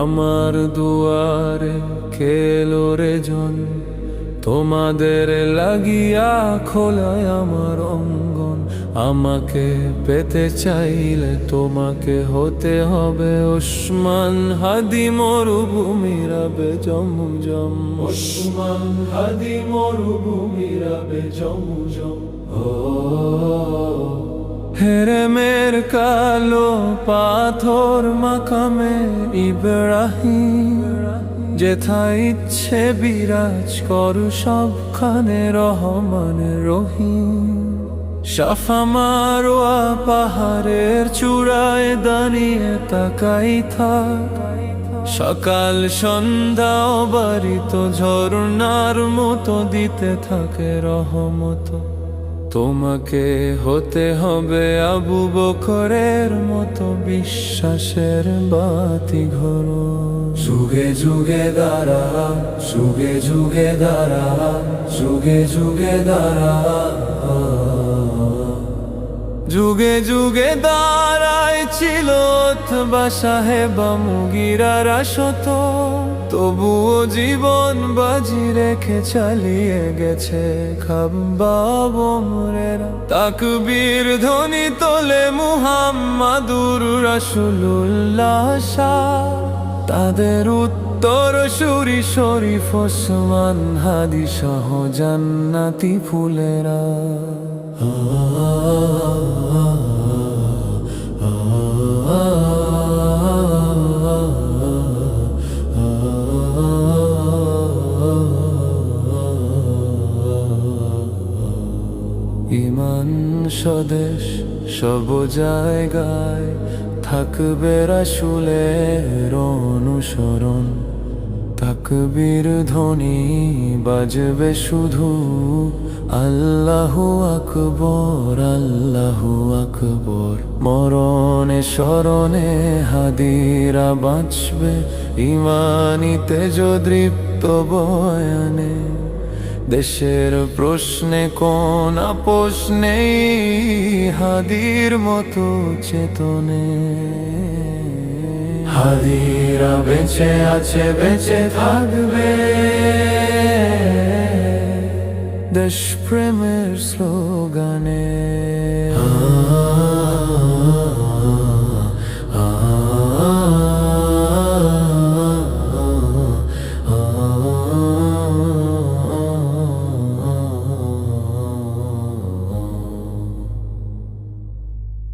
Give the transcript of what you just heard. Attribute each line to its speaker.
Speaker 1: আমার দুয়ারে খেলো রে জন। তোমাদের লাগিয়া খোলায় আমার অঙ্গন। আমাকে পেতে চাইলে তোমাকে হতে হবে ওসমান হাদি মরুভূমিরাবে জম জম। ওসমান হাদি জম জম। ও হেরেমের কালো পাথর মাকামে ইব্রাহিম। যেথা ইচ্ছে বিরাজ করু সবখানে রহমান রহিম। সাফা মারোয়া পাহাড়ের চূড়ায় দাঁড়িয়ে তাকাই থাক। সকাল সন্ধ্যা বাড়িত ঝর্ণার মতো দিতে থাকে রহমত। তোমাকে হতে হবে আবু বকরের মতো বিশ্বাসের বাতি ঘর। যুগে যুগে দাঁড়া যুগে যুগে দাঁড়া যুগে যুগে দাঁড়া। যুগে যুগে দাঁড়ায় ছিল অথবা সাহেবা মুগিরারা শত তবুও জীবন বাজি রেখে চালিয়ে গেছে খাম্বা বোমরেরা। তাকবীর ধ্বনি তোলে মুহাম্মাদুর রাসূলুল্লাহ শাহ তাদের উত্তর সুরি শরীফ ওসমান হাদি সহ জান্নাতি ফুলেরা। ইমান স্বদেশ, সব জায়গায় থাকবে রাসুলের অনুসরণ। তাকবীর ধ্বনি বাজবে শুধু আল্লাহু আকবর আল্লাহু আকবর। মরণে, স্মরণে হাদিরা বাঁচবে, ইমানিতে দৃপ্ত বয়ানে। দেশের প্রশ্নে কোন নেই, হাদির মতো চেতনে। হাদিরা বেঁচে আছে, বেঁচে থাকবে। দেশ প্রেমের স্লোগানে।